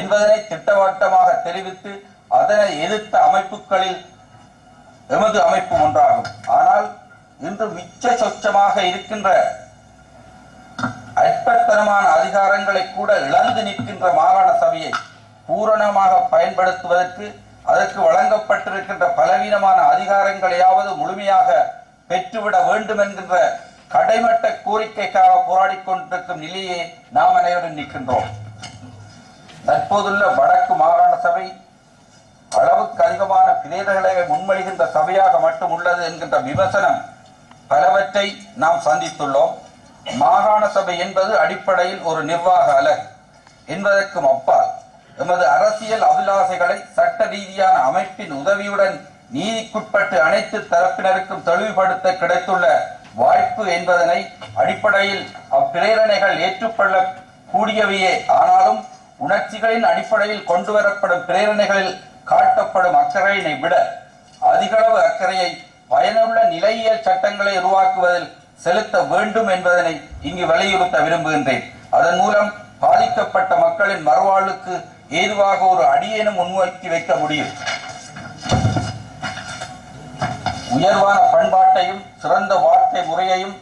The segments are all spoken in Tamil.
என்பதனை திட்டவட்டமாக தெரிவித்து அதனை எதிர்த்த அமைப்புகளில் எமது அமைப்பு ஒன்றாகும். ஆனால் இன்று மிச்ச சொச்சமாக இருக்கின்ற அற்பத்தனமான அதிகாரங்களை கூட இழந்து நிற்கின்ற மாகாண சபையை பூரணமாக பயன்படுத்துவதற்கு அதற்கு வழங்கப்பட்டிருக்கின்ற பலவீனமான அதிகாரங்களையாவது முழுமையாக பெற்றுவிட வேண்டும் என்கின்ற கடைமட்ட கோரிக்கைக்காக போராடி கொண்டிருக்கும் நிலையே நாம் அனைவரும் நிற்கின்றோம். தற்போதுள்ள வடக்கு மாகாண சபை அளவுக்கு அதிகமான பிரேதங்களை முன்மொழிகின்ற சபையாக மட்டும் உள்ளது என்கின்ற விமர்சனம் பலவற்றை நாம் சந்தித்துள்ளோம். மாகாண சபை என்பது அடிப்படையில் ஒரு நிர்வாக அலகு என்பதற்கும் அப்பால் எமது அரசியல் அபிலாசைகளை சட்ட ரீதியான அமைப்பின் உதவியுடன் நீதிக்குட்பட்டு அனைத்து தரப்பினருக்கும் தெளிவுபடுத்த கிடைத்துள்ள வாய்ப்பு என்பதனை அடிப்படையில் அப்பிரேரணைகள் ஏற்றுக்கொள்ள கூடியவையே. ஆனால் உணர்ச்சிகளின் அடிப்படையில் கொண்டு வரப்படும் பிரேரணைகளில் காட்டப்படும் அக்கறையினை விட அதிகளவு அக்கறையை பயனுள்ள நிலையியல் சட்டங்களை உருவாக்குவதில் செலுத்த வேண்டும் என்பதனை இங்கு வலியுறுத்த விரும்புகின்றேன். அதன் மூலம் பாதிக்கப்பட்ட மக்களின் மறுவாழ்வுக்கு ஏதுவாக ஒரு அடியேனும் முன்வைத்து வைக்க முடியும். உயர்வான பண்பாட்டையும் சிறந்த வார்த்தை முறையையும்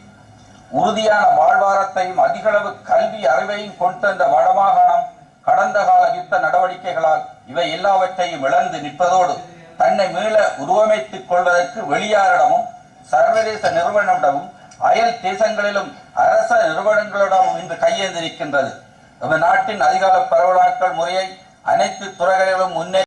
உறுதியான வாழ்வாரத்தையும் அதிகளவு கல்வி அறிவையும் கொண்டிருந்த வடமாகாணம் கடந்த கால யுத்த நடவடிக்கைகளால் இவை எல்லாவற்றையும் இழந்து நிற்பதோடு தன்னை மீள உருவமைத்துக் கொள்வதற்கு வெளியாரிடமும் சர்வதேச நிறுவனமிடமும் அயல் தேசங்களிலும் அரச நிறுவனங்களிடமும் இன்று கையேந்திருக்கின்றது. நம்ம நாட்டின் அதிகார பரவலாக்கல் முறையை அனைத்து துறைகளிலும் முன்னே